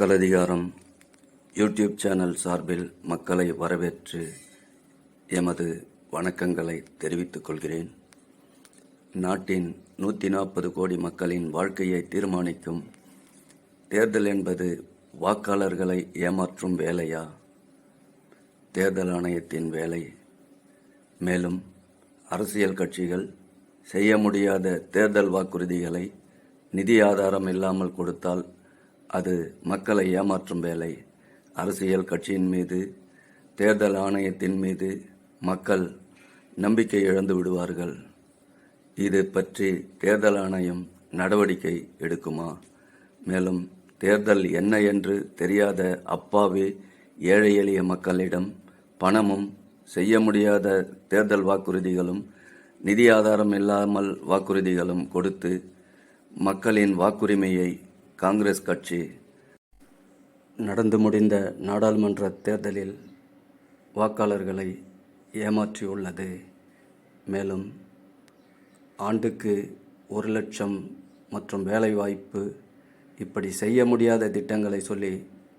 மக்கள் அதிகாரம் YouTube channel சார்பில் மக்களை வரவேற்று எமது வணக்கங்களை தெரிவித்துக் கொள்கிறேன். நாட்டின் நூற்றி நாற்பது கோடி மக்களின் வாழ்க்கையை தீர்மானிக்கும் தேர்தல் என்பது வாக்காளர்களை ஏமாற்றும் வேலையா? தேர்தல் ஆணையத்தின் வேலை. மேலும் அரசியல் கட்சிகள் செய்ய முடியாத தேர்தல் வாக்குறுதிகளை நிதி ஆதாரம் இல்லாமல் கொடுத்தால் அது மக்களை ஏமாற்றும் வேலை. அரசியல் கட்சியின் மீது தேர்தல் ஆணையத்தின் மீது மக்கள் நம்பிக்கை இழந்து விடுவார்கள். இது பற்றி தேர்தல் ஆணையம் நடவடிக்கை எடுக்குமா? மேலும் தேர்தல் என்ன என்று தெரியாத அப்பாவி ஏழை எளிய மக்களிடம் பணமும் செய்ய முடியாத தேர்தல் வாக்குறுதிகளும் நிதி ஆதாரம் இல்லாமல் வாக்குறுதிகளும் கொடுத்து மக்களின் வாக்குரிமையை காங்கிரஸ் கட்சி நடந்து முடிந்த நாடாளுமன்ற தேர்தலில் வாக்காளர்களை ஏமாற்றியுள்ளது. மேலும் ஆண்டுக்கு ஒரு லட்சம் மற்றும் வேலைவாய்ப்பு இப்படி செய்ய முடியாத திட்டங்களை சொல்லி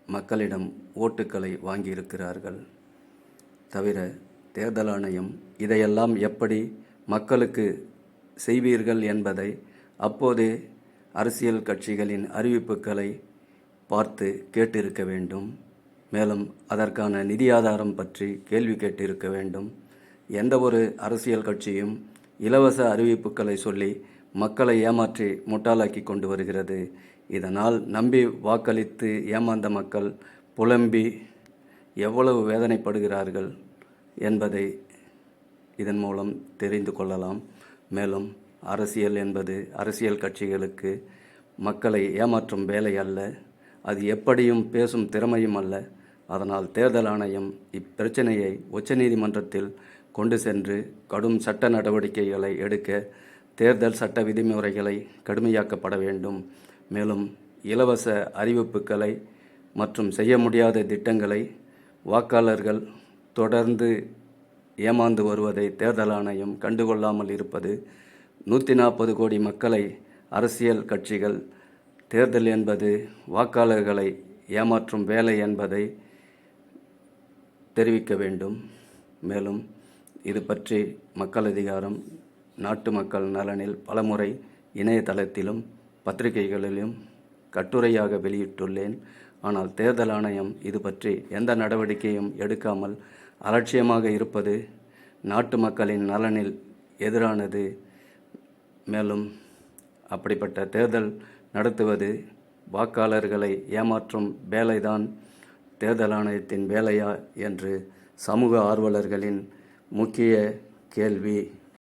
மக்களிடம் ஓட்டுக்களை வாங்கியிருக்கிறார்கள். தவிர தேர்தல் ஆணையம் இதையெல்லாம் எப்படி மக்களுக்கு செய்வீர்கள் என்பதை அப்போதே அரசியல் கட்சிகளின் அறிவிப்புகளை பார்த்து கேட்டிருக்க வேண்டும். மேலும் அதற்கான நிதி ஆதாரம் பற்றி கேள்வி கேட்டிருக்க வேண்டும். எந்த ஒரு அரசியல் கட்சியும் இலவச அறிவிப்புகளை சொல்லி மக்களை ஏமாற்றி முட்டாளாக்கி கொண்டு வருகிறது. இதனால் நம்பி வாக்களித்து ஏமாந்த மக்கள் புலம்பி எவ்வளவு வேதனைப்படுகிறார்கள் என்பதை இதன் மூலம் தெரிந்து கொள்ளலாம். மேலும் அரசியல் என்பது அரசியல் கட்சிகளுக்கு மக்களை ஏமாற்றும் வேலை அல்ல. அது எப்படியும் பேசும் திறமையும் அல்ல. அதனால் தேர்தல் ஆணையம் இப்பிரச்சனையை உச்சநீதிமன்றத்தில் கொண்டு சென்று கடும் சட்ட நடவடிக்கைகளை எடுக்க தேர்தல் சட்ட விதிமுறைகளை கடுமையாக்கப்பட வேண்டும். மேலும் இலவச அறிவிப்புகளை மற்றும் செய்ய முடியாத திட்டங்களை வாக்காளர்கள் தொடர்ந்து ஏமாந்து வருவதை தேர்தல் ஆணையம் கண்டுகொள்ளாமல் இருப்பது நூற்றி நாற்பது கோடி மக்களை அரசியல் கட்சிகள் தேர்தல் என்பது வாக்காளர்களை ஏமாற்றும் வேலை என்பதை தெரிவிக்க வேண்டும். மேலும் இது பற்றி மக்கள் அதிகாரம் நாட்டு மக்கள் நலனில் பலமுறை இணையதளத்திலும் பத்திரிகைகளிலும் கட்டுரையாக வெளியிட்டுள்ளேன். ஆனால் தேர்தல் ஆணையம் இது பற்றி எந்த நடவடிக்கையும் எடுக்காமல் அலட்சியமாக இருப்பது நாட்டு மக்களின் நலனில் எதிரானது மேலும் அப்படிப்பட்ட தேர்தல் நடத்துவது வாக்காளர்களை ஏமாற்றும் வேலைதான். தேர்தல் ஆணையத்தின் வேலையா என்று சமூக ஆர்வலர்களின் முக்கிய கேள்வி.